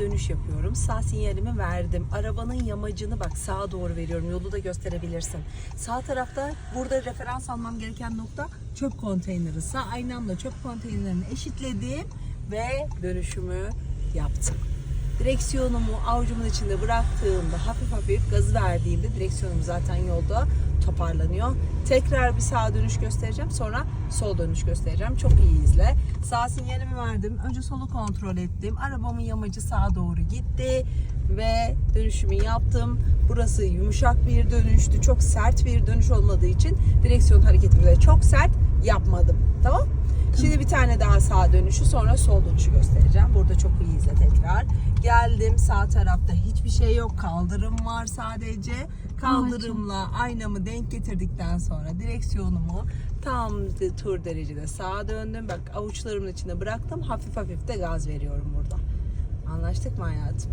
dönüş yapıyorum. Sağ sinyalimi verdim. Arabanın yamacını bak sağa doğru veriyorum. Yolu da gösterebilirsin. Sağ tarafta burada referans almam gereken nokta çöp konteyneri. Sağ aynamla çöp konteynerini eşitledim ve dönüşümü yaptım. Direksiyonumu avucumun içinde bıraktığımda hafif hafif gazı verdiğimde direksiyonum zaten yolda toparlanıyor. Tekrar bir sağ dönüş göstereceğim sonra sol dönüş göstereceğim. Çok iyi izle. Sağ sinyalimi verdim. Önce solu kontrol ettim. Arabamın yamacı sağa doğru gitti ve dönüşümü yaptım. Burası yumuşak bir dönüştü. Çok sert bir dönüş olmadığı için direksiyon hareketimi de çok sert yapmadım. Tamam? Şimdi bir tane daha sağ dönüşü sonra sol dönüşü göstereceğim. Burada çok iyi izle. Geldim sağ tarafta hiçbir şey yok. Kaldırım var sadece. Kaldırımla aynamı denk getirdikten sonra direksiyonumu tam de- tur derecede sağa döndüm. Bak avuçlarımın içine bıraktım. Hafif hafif de gaz veriyorum burada. Anlaştık mı hayatım?